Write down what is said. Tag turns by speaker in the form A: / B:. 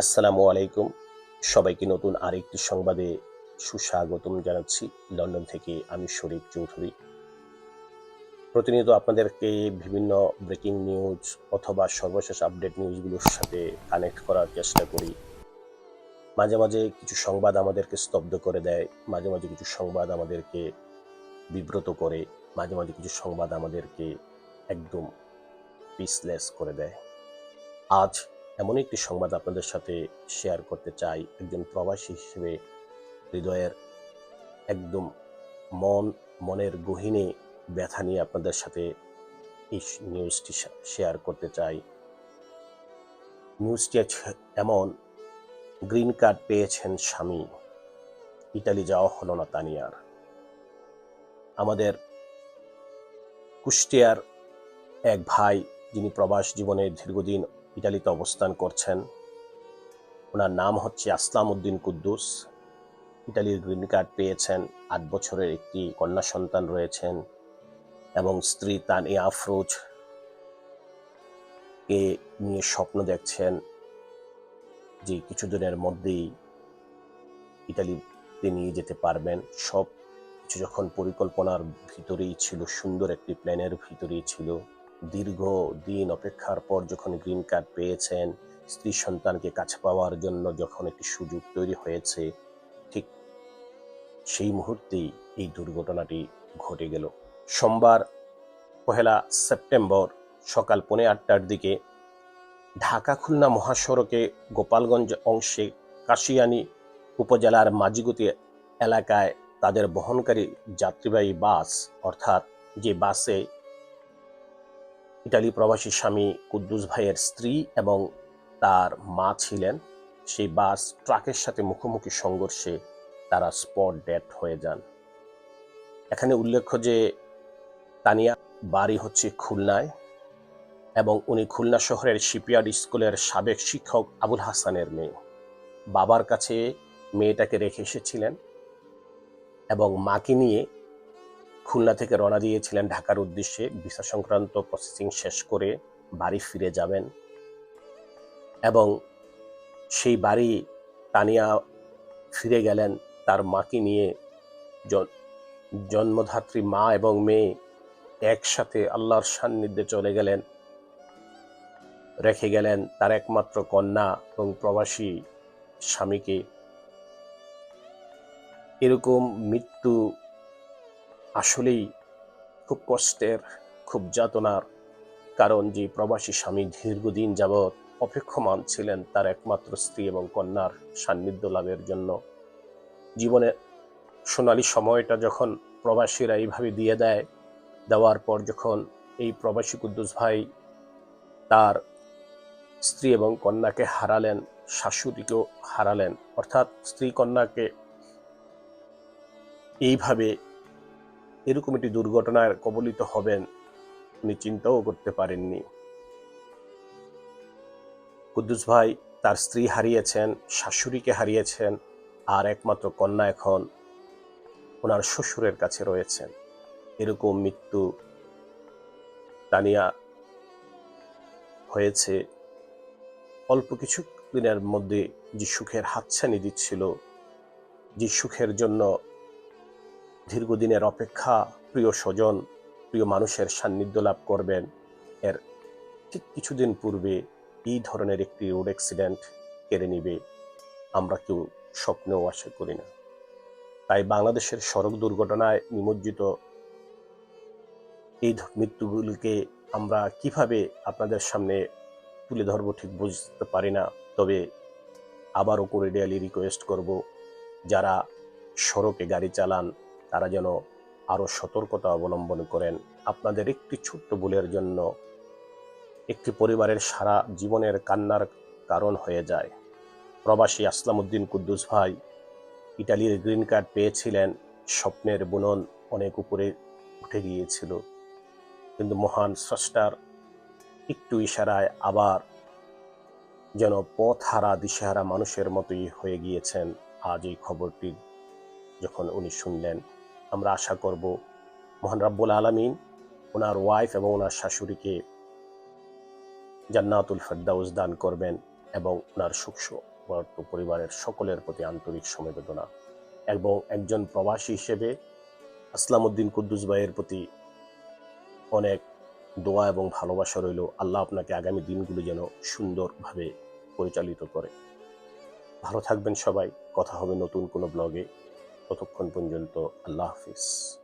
A: আসসালামু আলাইকুম। সবাইকে নতুন আরেকটি সংবাদে সুস্বাগতম জানাচ্ছি লন্ডন থেকে আমি শরীফ চৌধুরী। প্রতিনিয়ত আপনাদেরকে বিভিন্ন ব্রেকিং নিউজ অথবা সর্বশেষ আপডেট নিউজগুলোর সাথে কানেক্ট করার চেষ্টা করি। মাঝে মাঝে কিছু সংবাদ আমাদেরকে স্তব্ধ করে দেয়, মাঝে মাঝে কিছু সংবাদ আমাদেরকে বিব্রত করে, মাঝে মাঝে কিছু সংবাদ আমাদেরকে একদম পিসলেস করে দেয়। আজ এমন একটি সংবাদ আপনাদের সাথে শেয়ার করতে চাই। একজন প্রবাসী হিসেবে হৃদয়ের একদম মন, মনের গহীনে ব্যথা নিয়ে আপনাদের সাথে এই নিউজটি শেয়ার করতে চাই। নিউজটি এমন গ্রিন কার্ড পেয়েছেন স্বামী। ইটালি যাওয়া হলো না তানিয়ার। আমাদের কুষ্টিয়ার এক ভাই, যিনি প্রবাস জীবনে দীর্ঘদিন ইটালিতে অবস্থান করছেন। ওনার নাম হচ্ছে আসলাম উদ্দিন কুদ্দুস। ইটালির গ্রিন কার্ড পেয়েছেন, আট বছরের একটি কন্যা সন্তান রয়েছেন এবং স্ত্রী তানিয়া আফরোজ কে নিয়ে স্বপ্ন দেখছেন যে কিছুদিনের মধ্যেই ইটালিতে নিয়ে যেতে পারবেন। সব কিছু যখন পরিকল্পনার ভিতরেই ছিল, সুন্দর একটি প্ল্যানের ভিতরেই ছিল। দীর্ঘ দিন অপেক্ষার পর যখন গ্রিন কার্ড পেয়েছেন, স্ত্রী সন্তানকে কাছে পাওয়ার জন্য যখন একটি সুযোগ তৈরি হয়েছে, ঠিক সেই মুহূর্তেই এই দুর্ঘটনাটি ঘটে গেল। সোমবার, পহেলা সেপ্টেম্বর, সকাল পৌনে আটটার দিকে ঢাকা খুলনা মহাসড়কে গোপালগঞ্জ অংশে কাশিয়ানী উপজেলার মাঝিগুতি এলাকায় তাদের বহনকারী যাত্রীবাহী বাস, অর্থাৎ যে বাসে ইটালি প্রবাসী স্বামী কুদ্দুস ভাইয়ের স্ত্রী এবং তার মা ছিলেন। সেই বাস ট্রাকের সাথে মুখোমুখি সংঘর্ষে তারা স্পট ডেট হয়ে যান। এখানে উল্লেখ্য যে তানিয়া বাড়ি হচ্ছে খুলনায় এবং উনি খুলনা শহরের শিপইয়ার্ড স্কুলের সাবেক শিক্ষক আবুল হাসানের মেয়ে। বাবার কাছে মেয়েটাকে রেখে এসেছিলেন এবং মাকে নিয়ে খুলনা থেকে রওনা দিয়েছিলেন ঢাকার উদ্দেশ্যে ভিসা সংক্রান্ত প্রসেসিং শেষ করে বাড়ি ফিরে যাবেন। এবং সেই বাড়ি তানিয়া ফিরে গেলেন তার মাকে নিয়ে। জন- জন্মধাত্রী মা এবং মেয়ে একসাথে আল্লাহর সান্নিধ্যে চলে গেলেন। রেখে গেলেন তার একমাত্র কন্যা এবং প্রবাসী স্বামীকে। এরকম মৃত্যু আসলেই খুব কষ্টের, খুব যাতনার। কারণ যে প্রবাসী স্বামী দীর্ঘদিন যাবৎ অপেক্ষমান ছিলেন তার একমাত্র স্ত্রী এবং কন্যার সান্নিধ্য লাভের জন্য। জীবনে সোনালী সময়টা যখন প্রবাসীরা এইভাবে দিয়ে দেয়, দেওয়ার পর যখন এই প্রবাসী কুদ্দুস ভাই তার স্ত্রী এবং কন্যাকে হারালেন, শাশুড়িকেও হারালেন, অর্থাৎ স্ত্রী কন্যাকে এইভাবে এরকম একটি দুর্ঘটনায় কবলিত হবেন উনি চিন্তাও করতে পারেননি। কুদ্দুস ভাই তার স্ত্রী হারিয়েছেন, শাশুড়িকে হারিয়েছেন, আর একমাত্র কন্যা এখন ওনার শ্বশুরের কাছে রয়েছেন। এরকম মৃত্যু তানিয়া হয়েছে। অল্প কিছু দিনের মধ্যে যে সুখের হাতছানি দিচ্ছিল, যে সুখের জন্য দীর্ঘদিনের অপেক্ষা প্রিয় স্বজন, প্রিয় মানুষের সান্নিধ্য লাভ করবেন। এর ঠিক কিছুদিন পূর্বে এই ধরনের একটি রোড অ্যাক্সিডেন্ট কেড়ে নিবে আমরা কেউ স্বপ্নেও আশা করি না। তাই বাংলাদেশের সড়ক দুর্ঘটনায় নিমজ্জিত এই মৃত্যুগুলিকে আমরা কীভাবে আপনাদের সামনে তুলে ধরবো ঠিক বুঝতে পারি না। তবে আবারও কোরিডিয়ালি রিকোয়েস্ট করব, যারা সড়কে গাড়ি চালান তারা যেন আরও সতর্কতা অবলম্বন করেন। আপনাদের একটি ছোট্ট ভুলের জন্য একটি পরিবারের সারা জীবনের কান্নার কারণ হয়ে যায়। প্রবাসী আসলাম উদ্দিন কুদ্দুস ভাই ইটালির গ্রিন কার্ড পেয়েছিলেন, স্বপ্নের বুনন অনেক উপরে উঠে গিয়েছিল। কিন্তু মহান স্রষ্টার একটু ইশারায় আবার যেন পথ হারা দিশেহারা মানুষের মতোই হয়ে গিয়েছেন। আজ এই খবরটি যখন উনি শুনলেন আমরা আশা করব। মহান রাব্বুল আলমিন ওনার ওয়াইফ এবং ওনার শাশুড়িকে জান্নাতুল ফেরদাউস দান করবেন এবং ওনার সুখ পরিবারের সকলের প্রতি আন্তরিক সমবেদনা এবং একজন প্রবাসী হিসেবে আসলাম উদ্দিন কুদ্দুস ভাইয়ের প্রতি অনেক দোয়া এবং ভালোবাসা রইল। আল্লাহ আপনাকে আগামী দিনগুলো যেন সুন্দরভাবে পরিচালিত করে। ভালো থাকবেন সবাই। কথা হবে নতুন কোনো ব্লগে ততক্ষণ পর্যন্ত আল্লাহ হাফিজ।